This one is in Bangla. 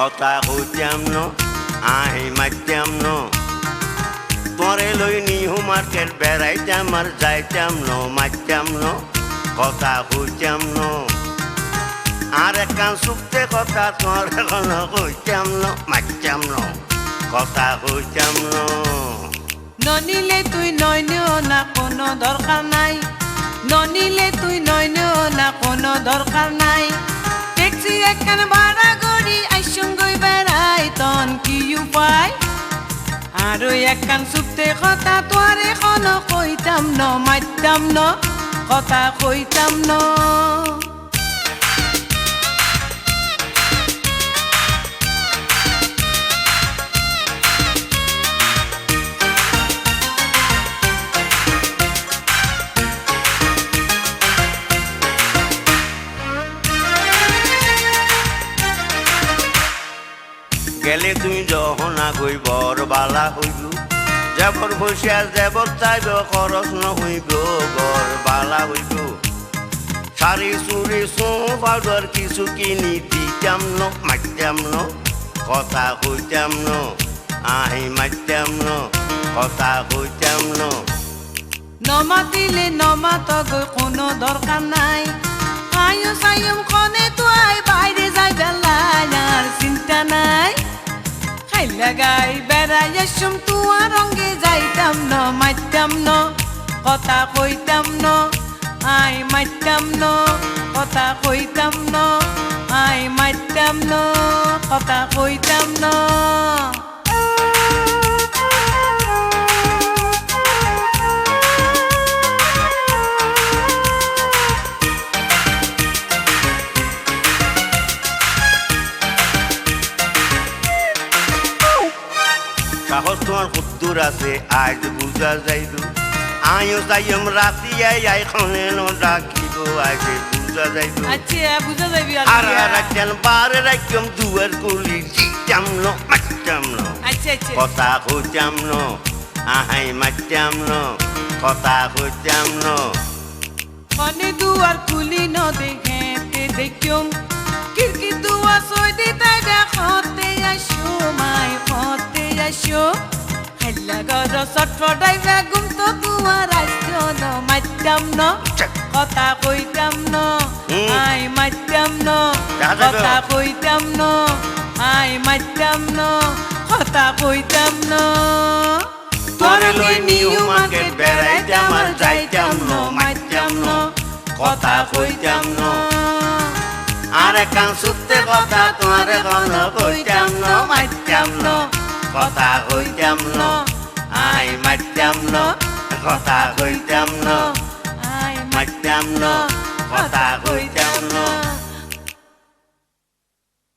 কথা কইতাম ন আহি মাইতাম ন তোরে লই নিহু মার্কেট বেড়াইতাম আর যাইতাম ন মাইতাম ন কথা কইতাম ন আর একান সুপ্তে কথা তোর এখন কইতাম ন মাইতাম ন কথা কইতাম ন ননিলে তুই নয়নেও না, কোনো দরকার নাই। ননিলে তুই নয়নেও না, কোনো দরকার নাই। একখান ভাড়া করি আইসঙ্গই বেড়াই, তন কি উপায়? আৰু একখান সুপ্তে কথা তোৰ এখন কইতাম ন, মাইতাম ন, কথা কইতাম ন। গেলে তুই যহনা গই বর বালা হইব যাবর বসিয়া যাবর চাইব খরচ নহইব বর বালা হইব। শাড়ি চুরি চো পাউডার কিছু কিনি, দিতাম ন মাতিতাম ন, কথা কইতাম ন, আহি মাতিতাম ন, কথা কইতাম ন। নমাতিলে নমাত গৈ কোনো দরকার নাই। আয়ু সায়ুম কনে গাই বেড়াই আসুম তুয়ার রঙ্গে যাইতাম ন, মাইতাম ন, কথা কইতাম ন, আই মাইতাম ন, কথা কইতাম ন, আই মাইতাম ন, কথা কইতাম ন। সাহস তোমার কুদ্দুর আছে আজ বুঝা যাইব। আয়ো যাইম রাতি আই আই খনে ন ডাকিব আজ বুঝা যাইব আচ্ছা বুঝা যাবি আর রাখেন বার রাখম দুয়ার গুলি জিতাম ন মাতাম ন। আচ্ছা আচ্ছা। কথা কইতাম ন আহাই মাতাম ন কথা কইতাম ন। কনে দুয়ার খুলি ন দেখে দেখিম। চটফটাই বেগুম তো দুয়ার আসো ন মাতাম ন কথা কইতাম ন আই মাতাম ন কথা কইতাম ন আই মাতাম ন কথা কইতাম ন। তোরে লই নিউ মার্কেট বেড়াইতাম আর যাইতাম ন মাইতাম ন কথা কইতাম ন। আর কান সুতে কথা তোমার গণ কইতাম ন মাইতাম ন কথা কইতাম ন। আই মাইতাম ন কথা কইতাম ন। আই মাইতাম ন কথা কইতাম ন।